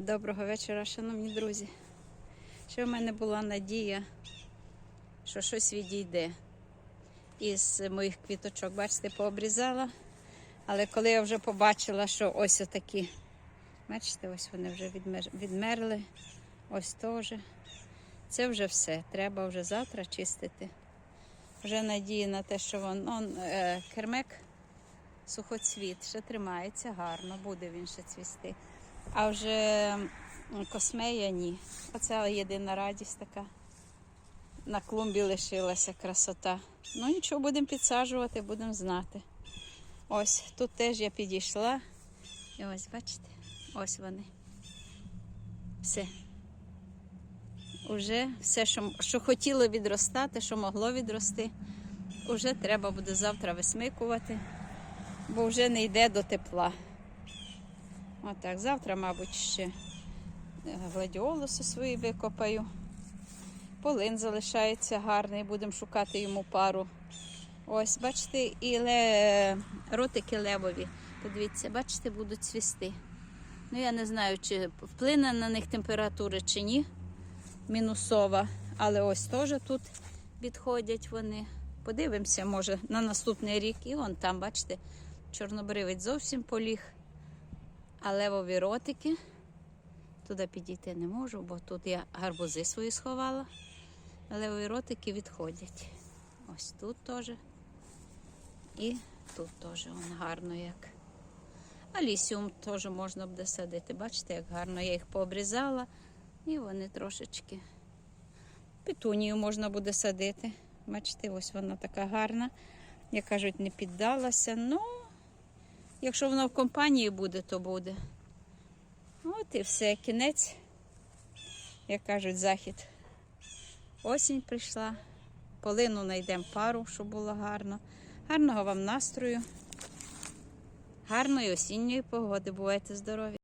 Доброго вечора, шановні друзі. Ще в мене була надія, що щось відійде із моїх квіточок. Бачите, пообрізала. Але коли я вже побачила, що ось отакі, бачите, ось вони вже відмер- відмерли, ось теж. Це вже все. Треба вже завтра чистити. Вже надія на те, що вон, он, е, кермек сухоцвіт ще тримається гарно, буде він ще цвісти. А вже космея ні. Оце єдина радість така. На клумбі лишилася красота. Ну нічого, будемо підсаджувати, будемо знати. Ось тут теж я підійшла. І ось, бачите, ось вони. Все. Уже все, що, що хотіло відростати, що могло відрости, уже треба буде завтра висмикувати, бо вже не йде до тепла. Отак, завтра, мабуть, ще е, гладіолуси свої викопаю. Полин залишається гарний, будемо шукати йому пару. Ось, бачите, і ле... ротики левові. Подивіться, бачите, будуть цвісти. Ну, я не знаю, чи вплине на них температура чи ні. Мінусова. Але ось теж тут відходять вони. Подивимося, може, на наступний рік. І вон там, бачите, чорнобривець зовсім поліг. А левові ротики. Туди підійти не можу, бо тут я гарбузи свої сховала. Левові ротики відходять. Ось тут теж. І тут теж он гарно як. Алісіум теж можна буде садити. Бачите, як гарно я їх пообрізала. І вони трошечки. Петунію можна буде садити. Бачите, ось вона така гарна. Як кажуть, не піддалася. Ну, якщо воно в компанії буде, то буде. От і все, кінець. Як кажуть, захід. Осінь прийшла. Полину знайдемо пару, щоб було гарно. Гарного вам настрою. Гарної осінньої погоди. Бувайте здорові!